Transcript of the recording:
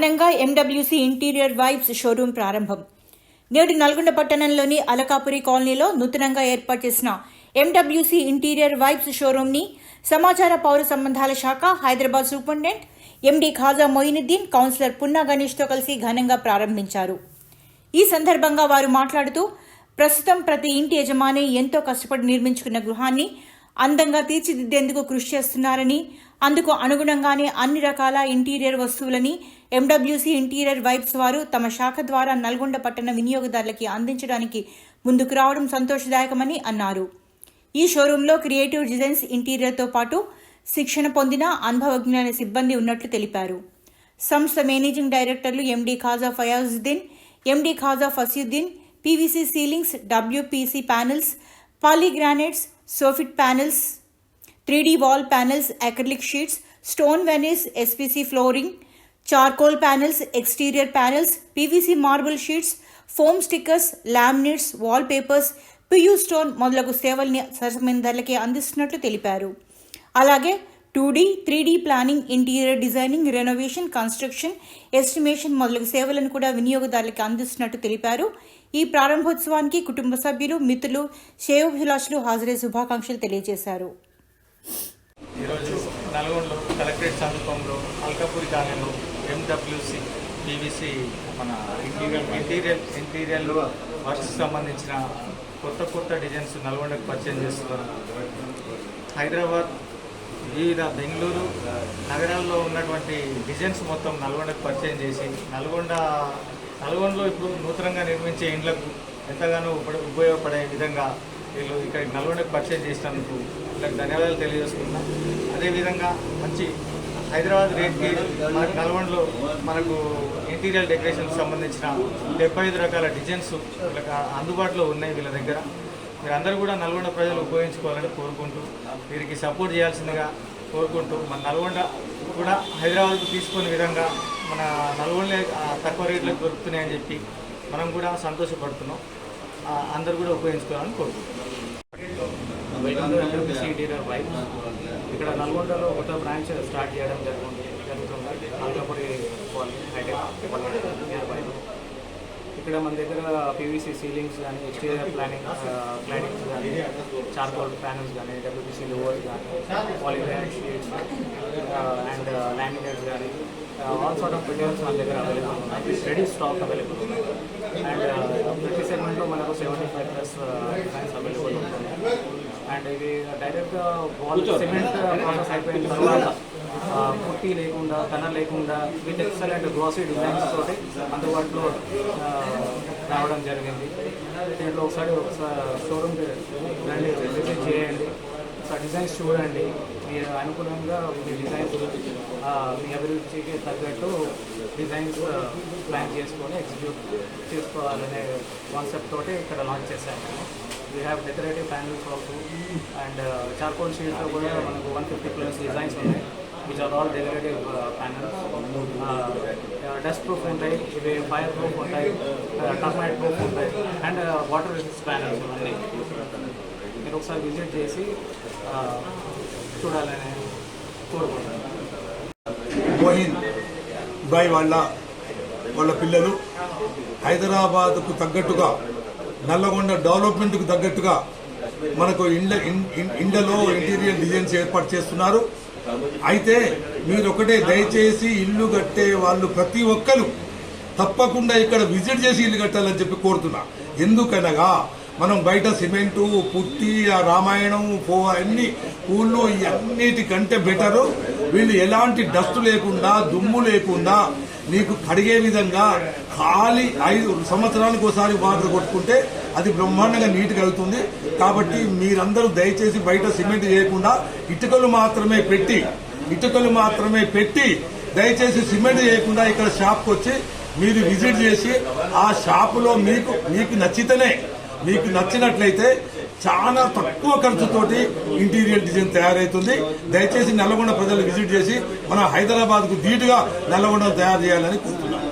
ఘనంగా MWC interior vibes showroom ప్రారంభం. నేడు నల్గొండ పట్టణంలోని అలకాపురి కాలనీలో నూతనంగా ఏర్పాటు చేసిన ఎండబ్ల్యూసీ ఇంటీరియర్ వైబ్స్ షోరూంని సమాచార పౌర సంబంధాల శాఖ Hyderabad superintendent MD Khaja Moinuddin councillor Punna గణేష్తో కలిసి ఘనంగా ప్రారంభించారు. ఈ సందర్భంగా వారు మాట్లాడుతూ ప్రస్తుతం ప్రతి ఇంటి యజమాని ఎంతో కష్టపడి నిర్మించుకున్న గృహాన్ని అందంగా తీర్చిదిద్దేందుకు కృషి చేస్తున్నారని అందుకు అనుగుణంగానే అన్ని రకాల ఇంటీరియర్ వస్తువులని ఎండబ్ల్యూసీ ఇంటీరియర్ వైబ్స్ వారు తమ శాఖ ద్వారా నల్గొండ పట్టణ వినియోగదారులకి అందించడానికి ముందుకు రావడం సంతోషదాయకమని అన్నారు. ఈ షోరూంలో క్రియేటివ్ డిజైన్స్ ఇంటీరియర్తో పాటు శిక్షణ పొందిన అనుభవజ్ఞులైన సిబ్బంది ఉన్నట్లు తెలిపారు. సంస్థ మేనేజింగ్ డైరెక్టర్లు MD Khaja Fayazuddin MD Khaja Fasiddin PVC ceilings WPC panels polygranites soffit panels three wall panels acrylic sheets stone veneers SPC flooring charcoal panels exterior panels PVC marble sheets foam stickers laminates wall papers PU stone మొదలగు సేవల్ని సరసమైన ధరలకే అందిస్తున్నట్లు తెలిపారు. అలాగే two D three D planning interior designing renovation construction estimation మొదలగు సేవలను కూడా వినియోగదారులకు అందిస్తున్నట్టు తెలిపారు. ఈ ప్రారంభోత్సవానికి కుటుంబ సభ్యులు మిత్రులు శ్రేయోభిలాషులు హాజరై శుభాకాంక్షలు తెలియజేశారు. ఈరోజు నల్గొండలో కలెక్టరేట్ సమీపంలో అల్కాపూరి కాలనీలో ఎండబ్ల్యూసి పీవీసీ మన ఇంటీరియర్ ఇంటీరియర్ ఇంటీరియర్ వర్క్స్ సంబంధించిన కొత్త కొత్త డిజైన్స్ నల్గొండకు పరిచయం చేస్తున్నారు. హైదరాబాద్ వివిధ బెంగళూరు నగరాల్లో ఉన్నటువంటి డిజైన్స్ మొత్తం నల్గొండకు పరిచయం చేసి నల్గొండ నల్గొండలో ఇప్పుడు నూతనంగా నిర్మించే ఇండ్లకు ఎంతగానో ఉపయోగపడే విధంగా వీళ్ళు ఇక్కడ నల్గొండకు పరిచయం చేసినందుకు వీళ్ళకి ధన్యవాదాలు తెలియజేసుకుంటున్నాం. అదేవిధంగా మంచి హైదరాబాద్ రేట్కి మన నల్గొండలో మనకు ఇంటీరియర్ డెకరేషన్కి సంబంధించిన డెబ్బై ఐదు రకాల డిజైన్స్ వీళ్ళకి అందుబాటులో ఉన్నాయి వీళ్ళ దగ్గర. మీరందరూ కూడా నల్గొండ ప్రజలు ఉపయోగించుకోవాలని కోరుకుంటూ వీరికి సపోర్ట్ చేయాల్సిందిగా కోరుకుంటూ మన నల్గొండ కూడా హైదరాబాద్కు తీసుకునే విధంగా మన నల్గొండ తక్కువ రేట్లకు దొరుకుతున్నాయని చెప్పి మనం కూడా సంతోషపడుతున్నాం. అందరూ కూడా ఉపయోగించుకోవాలని కోరుకుంటున్నాం. ఇంటీరియర్ వైఫ్ ఇక్కడ నల్గొండలో కొత్త బ్రాంచ్ స్టార్ట్ చేయడం జరుగుతుంది జరుగుతుంది. Alkapuri colony hitech near by. ఇక్కడ మన దగ్గర పీవీసీ సీలింగ్స్ కానీ ఎక్స్టీరియర్ ప్లానింగ్ ప్లానింగ్స్ కానీ చార్కోల్ ప్యానల్స్ కానీ డబ్ల్యూపీసీ లోవర్స్ కానీ పాలిగ్రాన్ షీట్స్ అండ్ లామినేట్స్ కానీ ఆల్ సార్ట్ ఆఫ్ మెటీరియల్స్ మన దగ్గర అవైలబుల్ ఉన్నాయి. రెడీ స్టాక్ అవైలబుల్ ఉన్నాయి అండ్ ప్రతి సెగ్మెంట్లో మనకు seventy five plus designs available ఉంటుంది అండ్ ఇది డైరెక్ట్గా వాల్ సిమెంట్ ప్రాసెస్ అయిపోయిన తర్వాత ఆ, పుట్టి లేకుండా కన లేకుండా విత్ ఎక్సలెంట్ గ్రోసరీ డిజైన్స్ తోటి అందుబాటులో ఆ, రావడం జరిగింది. దీంట్లో ఒకసారి ఒకసారి షోరూమ్ రండి విజిట్ చేయండి. ఒకసారి డిజైన్స్ చూడండి. మీరు అనుకూలంగా మీ డిజైన్స్ ఆ, మీ అభిరుచికి తగ్గట్టు డిజైన్స్ ప్లాన్ చేసుకొని ఎగ్జిక్యూట్ చేసుకోవాలనే కాన్సెప్ట్ తోటి ఇక్కడ లాంచ్ చేశాను. We have decorative panels also and charcoal షీట్స్లో కూడా మనకు వన్ ఫిఫ్టీ ప్లస్ డిజైన్స్ ఉన్నాయి which are all decorative panels dust proof ఉంటాయి ఇవి ఫైర్ ప్రూఫ్ ఉంటాయి uh, టర్మైట్ ప్రూఫ్ ఉంటాయి అండ్ వాటర్ రెసిస్ట్ ప్యానల్స్ ఇవన్నీ. మీరు ఒకసారి విజిట్ చేసి uh, చూడాలని కోరుకుంటున్నాను. మోహిన్ వాళ్ళ వాళ్ళ పిల్లలు హైదరాబాద్కు తగ్గట్టుగా నల్లగొండ డెవలప్మెంట్కు తగ్గట్టుగా మనకు ఇండ్ల ఇన్- ఇండ్లలో ఇంటీరియర్ డిజైన్స్ ఏర్పాటు చేస్తున్నారు. అయితే మీరు ఒకటే దయచేసి ఇల్లు కట్టే వాళ్ళు ప్రతి ఒక్కరు తప్పకుండా ఇక్కడ విజిట్ చేసి ఇల్లు కట్టాలని చెప్పి కోరుతున్నా. ఎందుకనగా మనం బయట సిమెంటు పుట్టి ఆ రామాయణం పో అన్ని ఊళ్ళో ఇవన్నిటికంటే బెటరు. వీళ్ళు ఎలాంటి డస్ట్ లేకుండా దుమ్ము లేకుండా నీకు కడిగే విధంగా ఖాళీ ఐదు సంవత్సరానికి ఒకసారి వాటర్ కొట్టుకుంటే అది బ్రహ్మాండంగా నీట్గా అవుతుంది కాబట్టి మీరందరూ దయచేసి బయట సిమెంట్ చేయకుండా ఇటుకలు మాత్రమే పెట్టి ఇటుకలు మాత్రమే పెట్టి దయచేసి సిమెంట్ చేయకుండా ఇక్కడ షాప్కి వచ్చి మీరు విజిట్ చేసి ఆ షాపులో మీకు మీకు నచ్చితేనే మీకు నచ్చినట్లయితే చాలా తక్కువ ఖర్చుతోటి ఇంటీరియర్ డిజైన్ తయారవుతుంది దయచేసి నల్లగొండ ప్రజలు విజిట్ చేసి మన హైదరాబాద్కు ధీటుగా నల్లగొండ తయారు చేయాలని కోరుతున్నాను